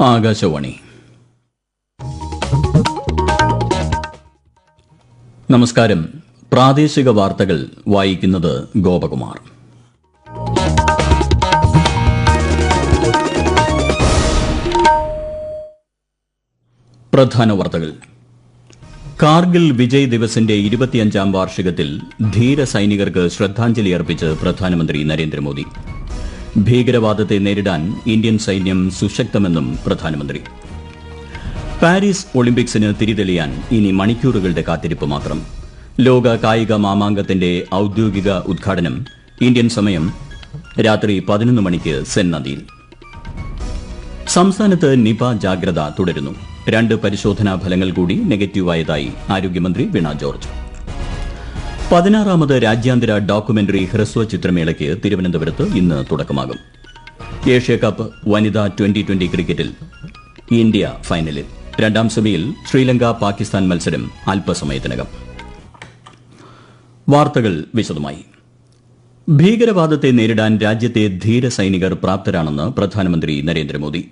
ആകാശവാണി. നമസ്കാരം. പ്രാദേശിക വാർത്തകൾ വായിക്കുന്നത് ഗോപകുമാർ. പ്രധാന വാർത്തകൾ. കാർഗിൽ വിജയ് ദിവസിന്റെ ഇരുപത്തിയഞ്ചാം വാർഷികത്തിൽ ധീര സൈനികർക്ക് ശ്രദ്ധാഞ്ജലി അർപ്പിച്ച് പ്രധാനമന്ത്രി നരേന്ദ്രമോദി. ഭീകരവാദത്തെ നേരിടാൻ ഇന്ത്യൻ സൈന്യം സുശക്തമെന്നും പ്രധാനമന്ത്രി. പാരീസ് ഒളിമ്പിക്സിന് തിരിതെളിയാൻ ഇനി മണിക്കൂറുകളുടെ കാത്തിരിപ്പ് മാത്രം. ലോക കായിക മാമാങ്കത്തിന്റെ ഔദ്യോഗിക ഉദ്ഘാടനം ഇന്ത്യൻ സമയം രാത്രി പതിനൊന്ന് മണിക്ക് സെൻ നദിയിൽ സംസ്ഥാനത്ത് നിപ ജാഗ്രത തുടരുന്നു. രണ്ട് പരിശോധനാ ഫലങ്ങൾ കൂടി നെഗറ്റീവായതായി ആരോഗ്യമന്ത്രി വീണ ജോർജ്. പതിനാറാമത് രാജ്യാന്തര ഡോക്യുമെന്ററി ഹ്രസ്വ ചിത്രമേളയ്ക്ക് തിരുവനന്തപുരത്ത് ഇന്ന് തുടക്കമാകും. ഏഷ്യ കപ്പ് വനിതാ ട്വന്റി ട്വന്റി ക്രിക്കറ്റിൽ ഇന്ത്യ ഫൈനലിൽ. രണ്ടാം സെമിയിൽ ശ്രീലങ്ക പാകിസ്ഥാൻ മത്സരം അല്പസമയത്തിനകം. വാർത്തകൾ വിശദമായി. ഭീകരവാദത്തെ നേരിടാൻ രാജ്യത്തെ ധീര സൈനികർ പ്രാപ്തരാണെന്ന് പ്രധാനമന്ത്രി നരേന്ദ്രമോദി.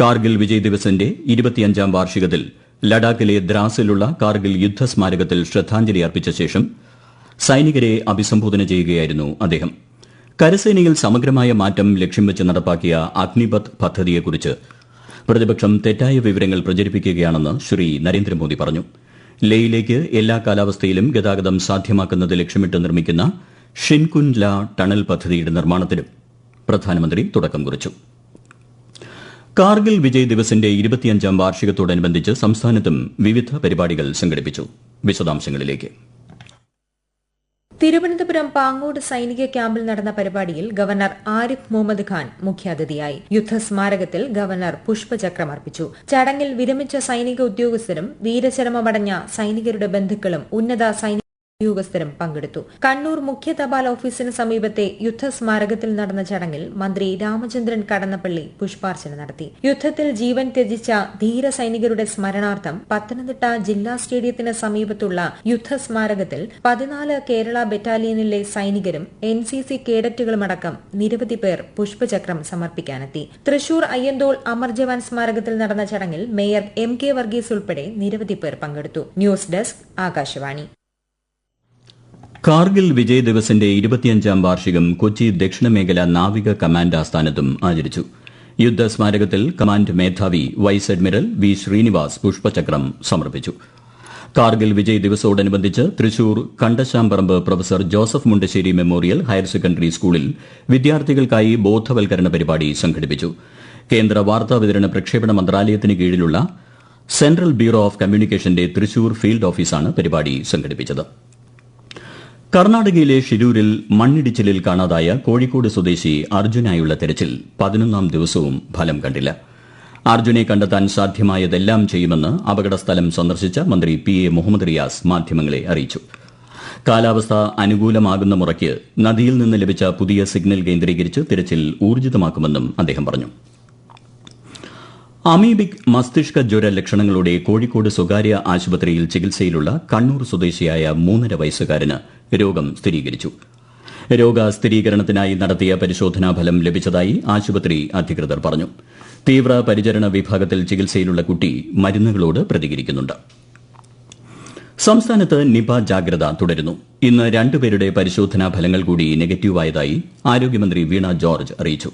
കാർഗിൽ വിജയ് ദിവസിന്റെ ഇരുപത്തിയഞ്ചാം വാർഷികത്തിൽ ലഡാക്കിലെ ദ്രാസിലുള്ള കാർഗിൽ യുദ്ധ സ്മാരകത്തിൽ ശ്രദ്ധാഞ്ജലി അർപ്പിച്ച ശേഷം സൈനികരെ അഭിസംബോധന ചെയ്യുകയായിരുന്നു അദ്ദേഹം. കരസേനയിൽ സമഗ്രമായ മാറ്റം ലക്ഷ്യം വച്ച് നടപ്പാക്കിയ അഗ്നിപത് പദ്ധതിയെക്കുറിച്ച് പ്രതിപക്ഷം തെറ്റായ വിവരങ്ങൾ പ്രചരിപ്പിക്കുകയാണെന്ന് ശ്രീ നരേന്ദ്രമോദി പറഞ്ഞു. ലേയിലേക്ക് എല്ലാ കാലാവസ്ഥയിലും ഗതാഗതം സാധ്യമാക്കുന്നത് ലക്ഷ്യമിട്ട് നിർമ്മിക്കുന്ന ഷിൻകുൻല ടണൽ പദ്ധതിയുടെ നിർമ്മാണത്തിലും പ്രധാനമന്ത്രി തുടക്കം കുറിച്ചു. കാർഗിൽ വിജയ് ദിവസിന്റെ ഇരുപത്തിയഞ്ചാം വാർഷികത്തോടനുബന്ധിച്ച് സംസ്ഥാനത്തും വിവിധ പരിപാടികൾ സംഘടിപ്പിച്ചു. വിശദാംശങ്ങളിലേക്ക്. തിരുവനന്തപുരം പാങ്ങോട് സൈനിക ക്യാമ്പിൽ നടന്ന പരിപാടിയിൽ ഗവർണർ ആരിഫ് മുഹമ്മദ് ഖാൻ മുഖ്യാതിഥിയായി. യുദ്ധസ്മാരകത്തിൽ ഗവർണർ പുഷ്പചക്രം അർപ്പിച്ചു. ചടങ്ങിൽ വിരമിച്ച സൈനിക ഉദ്യോഗസ്ഥരും വീരചരമമടഞ്ഞ സൈനികരുടെ ബന്ധുക്കളും ഉന്നത സൈനിക ഉദ്യോഗസ്ഥരും പങ്കെടുത്തു. കണ്ണൂർ മുഖ്യ തപാൽ ഓഫീസിന് സമീപത്തെ യുദ്ധസ്മാരകത്തിൽ നടന്ന ചടങ്ങിൽ മന്ത്രി രാമചന്ദ്രൻ കടന്നപ്പള്ളി പുഷ്പാർച്ചന നടത്തി. യുദ്ധത്തിൽ ജീവൻ ത്യജിച്ച ധീര സൈനികരുടെ സ്മരണാർത്ഥം പത്തനംതിട്ട ജില്ലാ സ്റ്റേഡിയത്തിന് സമീപത്തുള്ള യുദ്ധസ്മാരകത്തിൽ പതിനാല് കേരള ബറ്റാലിയനിലെ സൈനികരും എൻ സി സി കേഡറ്റുകളുമടക്കം നിരവധി പേർ പുഷ്പചക്രം സമർപ്പിക്കാനെത്തി. തൃശൂർ അയ്യന്തോൾ അമർ ജവാൻ സ്മാരകത്തിൽ നടന്ന ചടങ്ങിൽ മേയർ എം കെ വർഗീസ് ഉൾപ്പെടെ നിരവധി പേർ പങ്കെടുത്തു. News desk Akashvani. കാർഗിൽ വിജയ് ദിവസിന്റെ ഇരുപത്തിയഞ്ചാം വാർഷികം കൊച്ചി ദക്ഷിണ മേഖല നാവിക കമാൻഡ് ആസ്ഥാനത്തും ആചരിച്ചു. യുദ്ധ സ്മാരകത്തിൽ കമാൻഡ് മേധാവി വൈസ് അഡ്മിറൽ വി ശ്രീനിവാസ് പുഷ്പചക്രം സമർപ്പിച്ചു. Kargil Vijay ദിവസോടനുബന്ധിച്ച് Thrissur Kandashamparambu professor Joseph Mundassery memorial higher secondary സ്കൂളിൽ വിദ്യാർത്ഥികൾക്കായി ബോധവൽക്കരണ പരിപാടി സംഘടിപ്പിച്ചു. കേന്ദ്ര വാർത്താവിതരണ പ്രക്ഷേപണ മന്ത്രാലയത്തിന് കീഴിലുള്ള സെൻട്രൽ ബ്യൂറോ ഓഫ് കമ്മ്യൂണിക്കേഷന്റെ തൃശൂർ ഫീൽഡ് ഓഫീസാണ് പരിപാടി സംഘടിപ്പിച്ചത്. കർണാടകയിലെ ഷിരൂരിൽ മണ്ണിടിച്ചിലിൽ കാണാതായ കോഴിക്കോട് സ്വദേശി അർജുനായുള്ള തെരച്ചിൽ പതിനൊന്നാം ദിവസവും ഫലം കണ്ടില്ല. അർജുനെ കണ്ടെത്താൻ സാധ്യമായതെല്ലാം ചെയ്യുമെന്ന് അപകടസ്ഥലം സന്ദർശിച്ച മന്ത്രി പി എ മുഹമ്മദ് റിയാസ് മാധ്യമങ്ങളെ അറിയിച്ചു. കാലാവസ്ഥ അനുകൂലമാകുന്ന മുറയ്ക്ക് നദിയിൽ നിന്ന് ലഭിച്ച പുതിയ സിഗ്നൽ കേന്ദ്രീകരിച്ച് തിരച്ചിൽ ഊർജിതമാക്കുമെന്നും അദ്ദേഹം പറഞ്ഞു. അമീബിക് മസ്തിഷ്ക ജ്വര ലക്ഷണങ്ങളോടെ കോഴിക്കോട് സ്വകാര്യ ആശുപത്രിയിൽ ചികിത്സയിലുള്ള കണ്ണൂർ സ്വദേശിയായ മൂന്നര വയസ്സുകാരന് രോഗം സ്ഥിരീകരിച്ചു. രോഗസ്ഥിരീകരണത്തിനായി നടത്തിയ പരിശോധനാ ഫലം ലഭിച്ചതായി ആശുപത്രി അധികൃതർ പറഞ്ഞു. തീവ്ര പരിചരണ വിഭാഗത്തിൽ ചികിത്സയിലുള്ള കുട്ടി മരുന്നുകളോട് പ്രതികരിക്കുന്നുണ്ട്. സംസ്ഥാനത്ത് നിപ ജാഗ്രത തുടരുന്നു. ഇന്ന് രണ്ടുപേരുടെ പരിശോധനാ ഫലങ്ങൾ കൂടി നെഗറ്റീവായതായി ആരോഗ്യമന്ത്രി വീണ ജോർജ് അറിയിച്ചു.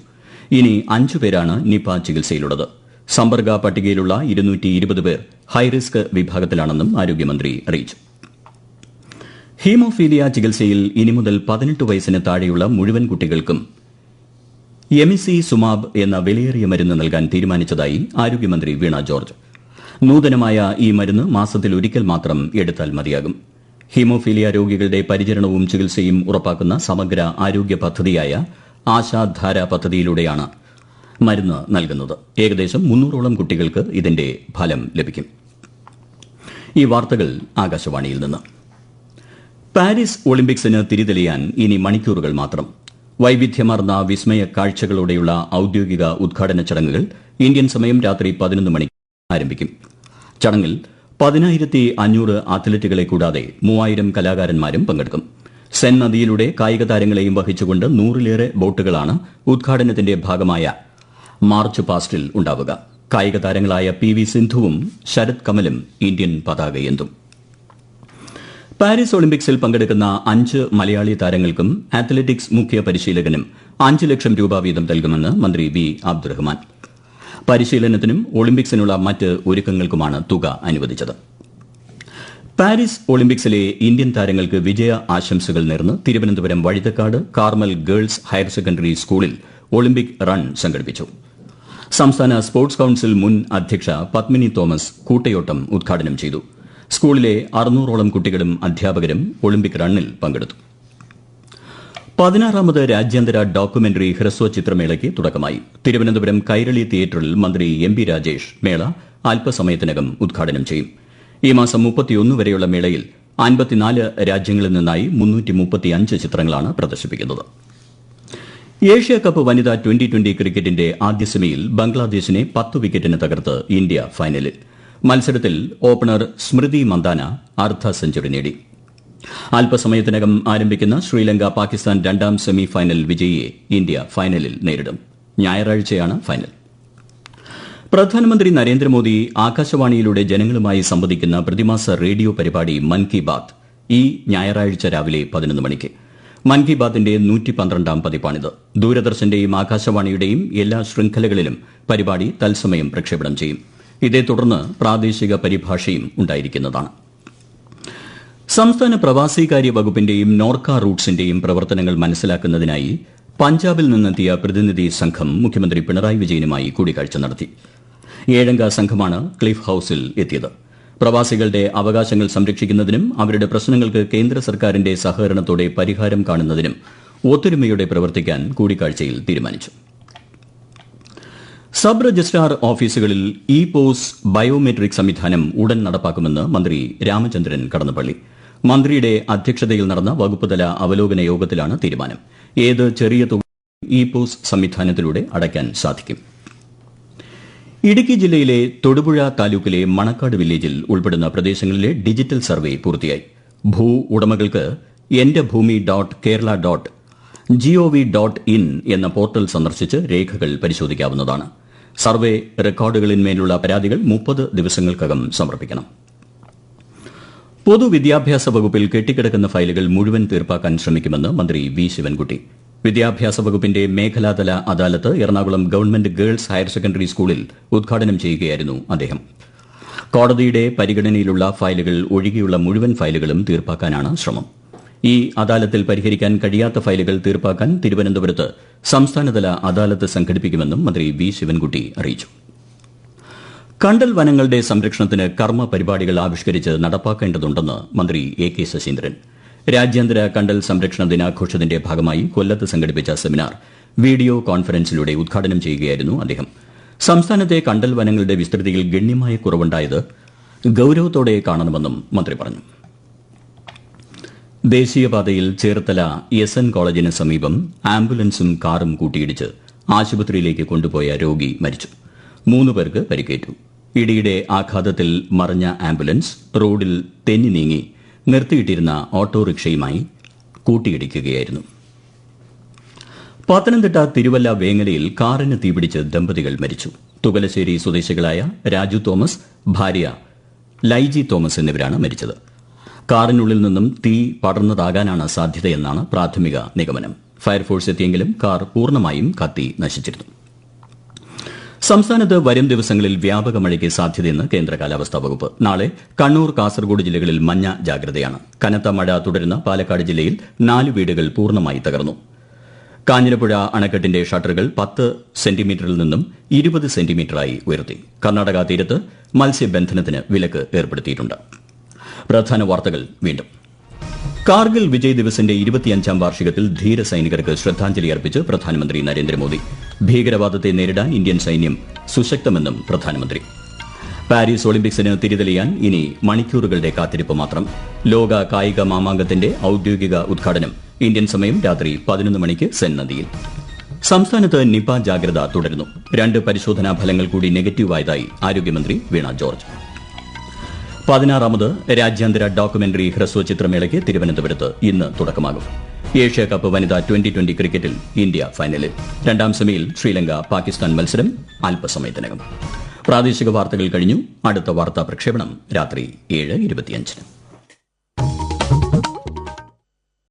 ഇനി അഞ്ചു പേരാണ് നിപ ചികിത്സയിലുള്ളത്. സമ്പർക്ക പട്ടികയിലുള്ള ഇരുന്നൂറ്റി ഇരുപത് പേർ ഹൈറിസ്ക് വിഭാഗത്തിലാണെന്നും ആരോഗ്യമന്ത്രി അറിയിച്ചു. ഹീമോഫീലിയ ചികിത്സയിൽ ഇനി മുതൽ പതിനെട്ട് വയസ്സിന് താഴെയുള്ള മുഴുവൻ കുട്ടികൾക്കും എമിസി സുമാബ് എന്ന വിലയേറിയ മരുന്ന് നൽകാൻ തീരുമാനിച്ചതായി ആരോഗ്യമന്ത്രി വീണ ജോർജ്. നൂതനമായ ഈ മരുന്ന് മാസത്തിൽ ഒരിക്കൽ മാത്രം എടുത്താൽ മതിയാകും. ഹീമോഫീലിയ രോഗികളുടെ പരിചരണവും ചികിത്സയും ഉറപ്പാക്കുന്ന സമഗ്ര ആരോഗ്യ പദ്ധതിയായ ആശാധാര പദ്ധതിയിലൂടെയാണ് മരുന്ന് നൽകുന്നത്. ഏകദേശം മുന്നൂറോളം കുട്ടികൾക്ക് ഇതിന്റെ ഫലം ലഭിക്കും. ഈ വാർത്തകൾ ആകാശവാണിയിൽ നിന്ന്. പാരീസ് ഒളിമ്പിക്സിന് തിരിതെളിയാൻ ഇനി മണിക്കൂറുകൾ മാത്രം. വൈവിധ്യമാർന്ന വിസ്മയ കാഴ്ചകളോടെയുള്ള ഔദ്യോഗിക ഉദ്ഘാടന ചടങ്ങുകൾ ഇന്ത്യൻ സമയം രാത്രി പതിനൊന്ന് മണിക്ക് ആരംഭിക്കും. ചടങ്ങിൽ പതിനായിരത്തി അഞ്ഞൂറ് അത്ലറ്റുകളെ കൂടാതെ മൂവായിരം കലാകാരന്മാരും പങ്കെടുക്കും. സെൻ നദിയിലൂടെ കായിക താരങ്ങളെയും വഹിച്ചുകൊണ്ട് നൂറിലേറെ ബോട്ടുകളാണ് ഉദ്ഘാടനത്തിന്റെ ഭാഗമായ മാർച്ച് പാസ്റ്റിൽ ഉണ്ടാവുക. കായിക താരങ്ങളായ പി വി സിന്ധുവും ശരത് കമലും ഇന്ത്യൻ പതാകയേന്തും. പാരീസ് ഒളിമ്പിക്സിൽ പങ്കെടുക്കുന്ന അഞ്ച് മലയാളി താരങ്ങൾക്കും അത്ലറ്റിക്സ് മുഖ്യ പരിശീലകനും അഞ്ച് ലക്ഷം രൂപ വീതം നൽകുമെന്ന് മന്ത്രി വി അബ്ദുറഹ്മാൻ. പരിശീലനത്തിനും ഒളിമ്പിക്സിനുള്ള മറ്റ് ഒരുക്കങ്ങൾക്കുമാണ് തുക അനുവദിച്ചത്. പാരീസ് ഒളിമ്പിക്സിലെ ഇന്ത്യൻ താരങ്ങൾക്ക് വിജയ ആശംസകൾ നേർന്ന് Thiruvananthapuram Vazhuthacaud Carmel girls higher secondary സ്കൂളിൽ ഒളിമ്പിക് റൺ സംഘടിപ്പിച്ചു. സംസ്ഥാന സ്പോർട്സ് കൌൺസിൽ മുൻ അധ്യക്ഷ പത്മിനി തോമസ് കൂട്ടയോട്ടം ഉദ്ഘാടനം ചെയ്തു. സ്കൂളിലെ അറുന്നൂറോളം കുട്ടികളും അധ്യാപകരും ഒളിമ്പിക് റണ്ണിൽ പങ്കെടുത്തു. പതിനാറാമത് രാജ്യാന്തര ഡോക്യുമെന്ററി ഹ്രസ്വ ചിത്രമേളയ്ക്ക് തുടക്കമായി. തിരുവനന്തപുരം കൈരളി തിയേറ്ററിൽ മന്ത്രി എം പി രാജേഷ് മേള അല്പസമയത്തിനകം ഉദ്ഘാടനം ചെയ്യും. ഈ മാസം മുപ്പത്തിയൊന്ന് വരെയുള്ള മേളയിൽ അൻപത്തിനാല് രാജ്യങ്ങളിൽ നിന്നായി മുന്നൂറ്റി മുപ്പത്തിയഞ്ച് ചിത്രങ്ങളാണ് പ്രദർശിപ്പിക്കുന്നത്. ഏഷ്യ കപ്പ് വനിതാ ട്വന്റി ട്വന്റി ക്രിക്കറ്റിന്റെ ആദ്യ സെമിയിൽ ബംഗ്ലാദേശിനെ പത്ത് വിക്കറ്റിന് തകർത്ത് ഇന്ത്യ ഫൈനലിൽ. മത്സരത്തിൽ ഓപ്പണർ സ്മൃതി മന്ദാന അർദ്ധ സെഞ്ചുറി നേടി. അല്പസമയത്തിനകം ആരംഭിക്കുന്ന ശ്രീലങ്ക പാകിസ്ഥാൻ രണ്ടാം സെമി ഫൈനൽ വിജയിയെ ഇന്ത്യ ഫൈനലിൽ നേരിടും. ഞായറാഴ്ചയാണ് ഫൈനൽ. പ്രധാനമന്ത്രി നരേന്ദ്രമോദി ആകാശവാണിയിലൂടെ ജനങ്ങളുമായി സംവദിക്കുന്ന പ്രതിമാസ റേഡിയോ പരിപാടി മൻ കി ബാത്ത് ഈ ഞായറാഴ്ച രാവിലെ പതിനൊന്ന് മണിക്ക്. മൻ കി ബാത്തിന്റെ നൂറ്റി പന്ത്രണ്ടാം പതിപ്പാണിത്. ദൂരദർശന്റെയും ആകാശവാണിയുടെയും എല്ലാ ശൃംഖലകളിലും പരിപാടി തത്സമയം പ്രക്ഷേപണം ചെയ്യും. ഇതേ തുടർന്ന് പ്രാദേശിക പരിഭാഷയും ഉണ്ടായിരിക്കുന്നതാണ്. സംസ്ഥാന പ്രവാസികാര്യ വകുപ്പിന്റെയും നോർക്ക റൂട്ട്സിന്റെയും പ്രവർത്തനങ്ങൾ മനസ്സിലാക്കുന്നതിനായി പഞ്ചാബിൽ നിന്നെത്തിയ പ്രതിനിധി സംഘം മുഖ്യമന്ത്രി പിണറായി വിജയനുമായി കൂടിക്കാഴ്ച നടത്തി. ഏഴംഗ സംഘമാണ് ക്ലിഫ് ഹൌസിൽ എത്തിയത്. പ്രവാസികളുടെ അവകാശങ്ങൾ സംരക്ഷിക്കുന്നതിനും അവരുടെ പ്രശ്നങ്ങൾക്ക് കേന്ദ്ര സർക്കാരിന്റെ സഹകരണത്തോടെ പരിഹാരം കാണുന്നതിനും ഒത്തൊരുമയോടെ പ്രവർത്തിക്കാൻ കൂടിക്കാഴ്ചയിൽ തീരുമാനിച്ചു. സബ് രജിസ്ട്രാർ ഓഫീസുകളിൽ ഇ പോസ് ബയോമെട്രിക് സംവിധാനം ഉടൻ നടപ്പാക്കുമെന്ന് മന്ത്രി രാമചന്ദ്രൻ കടന്നപ്പള്ളി. മന്ത്രിയുടെ അധ്യക്ഷതയിൽ നടന്ന വകുപ്പുതല അവലോകന യോഗത്തിലാണ് തീരുമാനം. ഏത് ചെറിയ തുക ഇ പോസ് സംവിധാനത്തിലൂടെ അടയ്ക്കാൻ സാധിക്കും? ഇടുക്കി ജില്ലയിലെ തൊടുപുഴ താലൂക്കിലെ മണക്കാട് വില്ലേജിൽ ഉൾപ്പെടുന്ന പ്രദേശങ്ങളിലെ ഡിജിറ്റൽ സർവേ പൂർത്തിയായി. ഭൂ ഉടമകൾക്ക് എന്റെ ഭൂമി dot Kerala dot G O V dot in എന്ന പോർട്ടൽ സന്ദർശിച്ച് രേഖകൾ പരിശോധിക്കാവുന്നതാണ്. സർവേ റെക്കോർഡുകളിന്മേലുള്ള പരാതികൾ മുപ്പത് ദിവസങ്ങൾക്കകം സമർപ്പിക്കണം. പൊതുവിദ്യാഭ്യാസ വകുപ്പിൽ കെട്ടിക്കിടക്കുന്ന ഫയലുകൾ മുഴുവൻ തീർപ്പാക്കാൻ ശ്രമിക്കുമെന്ന് മന്ത്രി വി. ശിവൻകുട്ടി. വിദ്യാഭ്യാസ വകുപ്പിന്റെ മേഖലാതല adalat Ernakulam government girls higher secondary സ്കൂളിൽ ഉദ്ഘാടനം ചെയ്യുകയായിരുന്നു അദ്ദേഹം. കോടതിയുടെ പരിഗണനയിലുള്ള ഫയലുകൾ ഒഴികെയുള്ള മുഴുവൻ ഫയലുകളും തീർപ്പാക്കാനാണ് ശ്രമം. ഈ അദാലത്തിൽ പരിഹരിക്കാൻ കഴിയാത്ത ഫയലുകൾ തീർപ്പാക്കാൻ തിരുവനന്തപുരത്ത് സംസ്ഥാനതല അദാലത്ത് സംഘടിപ്പിക്കുമെന്നും മന്ത്രി വി ശിവൻകുട്ടി അറിയിച്ചു. കണ്ടൽ വനങ്ങളുടെ സംരക്ഷണത്തിന് കർമ്മ പരിപാടികൾ ആവിഷ്കരിച്ച് നടപ്പാക്കേണ്ടതുണ്ടെന്ന് മന്ത്രി എ കെ ശശീന്ദ്രൻ. രാജ്യാന്തര കണ്ടൽ സംരക്ഷണ ദിനാഘോഷത്തിന്റെ ഭാഗമായി കൊല്ലത്ത് സംഘടിപ്പിച്ച സെമിനാർ വീഡിയോ കോൺഫറൻസിലൂടെ ഉദ്ഘാടനം ചെയ്യുകയായിരുന്നു അദ്ദേഹം. സംസ്ഥാനത്തെ കണ്ടൽ വനങ്ങളുടെ വിസ്തൃതിയിൽ ഗണ്യമായ കുറവുണ്ടായത് ഗൌരവത്തോടെ കാണണമെന്നും മന്ത്രി പറഞ്ഞു. ദേശീയപാതയിൽ ചേർത്തല എസ് എൻ കോളേജിന് സമീപം ആംബുലൻസും കാറും കൂട്ടിയിടിച്ച് ആശുപത്രിയിലേക്ക് കൊണ്ടുപോയ രോഗി മരിച്ചു. മൂന്ന് പേർക്ക് പരിക്കേറ്റു. ഇടിയുടെ ആഘാതത്തിൽ മറഞ്ഞ ആംബുലൻസ് റോഡിൽ തെന്നി നീങ്ങി നിർത്തിയിട്ടിരുന്ന ഓട്ടോറിക്ഷയുമായി കൂട്ടിയിടിക്കുകയായിരുന്നു. പത്തനംതിട്ട തിരുവല്ല വേങ്ങലയിൽ കാറിന് തീപിടിച്ച് ദമ്പതികൾ മരിച്ചു. തുകലശ്ശേരി സ്വദേശികളായ രാജു തോമസ് ഭാര്യ ലൈജി തോമസ് എന്നിവരാണ് മരിച്ചത്. കാറിനുള്ളിൽ നിന്നും തീ പടർന്നതാകാനാണ് സാധ്യതയെന്നാണ് പ്രാഥമിക നിഗമനം. ഫയർഫോഴ്സ് എത്തിയെങ്കിലും കാർ പൂർണമായും കത്തി നശിച്ചിരുന്നു. സംസ്ഥാനത്ത് വരും ദിവസങ്ങളിൽ വ്യാപക മഴയ്ക്ക് സാധ്യതയെന്ന് കേന്ദ്ര കാലാവസ്ഥാ വകുപ്പ്. നാളെ കണ്ണൂർ കാസർഗോഡ് ജില്ലകളിൽ മഞ്ഞ ജാഗ്രതയാണ്. കനത്ത മഴ തുടരുന്ന പാലക്കാട് ജില്ലയിൽ നാല് വീടുകൾ പൂർണമായി തകർന്നു. കാഞ്ഞിരപ്പുഴ അണക്കെട്ടിന്റെ ഷട്ടറുകൾ പത്ത് സെന്റിമീറ്ററിൽ നിന്നും ഇരുപത് സെന്റിമീറ്ററായി ഉയർത്തി. കർണാടക തീരത്ത് മത്സ്യബന്ധനത്തിന് വിലക്ക് ഏർപ്പെടുത്തിയിട്ടുണ്ട്. പ്രധാന വാർത്തകൾ വീണ്ടും. കാർഗിൽ വിജയ് ദിവസിന്റെ ഇരുപത്തിയഞ്ചാം വാർഷികത്തിൽ ധീര സൈനികർക്ക് ശ്രദ്ധാഞ്ജലി അർപ്പിച്ച് പ്രധാനമന്ത്രി നരേന്ദ്രമോദി. ഭീകരവാദത്തെ നേരിടാൻ ഇന്ത്യൻ സൈന്യം സുശക്തമെന്നും പ്രധാനമന്ത്രി. പാരീസ് ഒളിമ്പിക്സിന് തിരിതെളിയാൻ ഇനി മണിക്കൂറുകളുടെ കാത്തിരിപ്പ് മാത്രം. ലോക കായിക മാമാങ്കത്തിന്റെ ഔദ്യോഗിക ഉദ്ഘാടനം ഇന്ത്യൻ സമയം രാത്രി പതിനൊന്ന് മണിക്ക് സെൻ നദിയിൽ സംസ്ഥാനത്ത് നിപ ജാഗ്രത തുടരുന്നു. രണ്ട് പരിശോധനാ ഫലങ്ങൾ കൂടി നെഗറ്റീവായതായി ആരോഗ്യമന്ത്രി വീണ ജോർജ്. പതിനാറാമത് രാജ്യാന്തര ഡോക്യുമെന്ററി ഹ്രസ്വചിത്രമേളയ്ക്ക് തിരുവനന്തപുരത്ത് ഇന്ന് തുടക്കമാകും. ഏഷ്യ കപ്പ് വനിതാ ട്വന്റി ട്വന്റി ക്രിക്കറ്റിൽ ഇന്ത്യ ഫൈനലിൽ. രണ്ടാം സെമിയിൽ ശ്രീലങ്ക പാകിസ്ഥാൻ മത്സരം അല്പസമയത്തിനകം. പ്രാദേശിക വാർത്തകൾ കഴിഞ്ഞു. അടുത്ത വാർത്താ പ്രക്ഷേപണം രാത്രി ഏഴ് ഇരുപത്തിയഞ്ചിന്.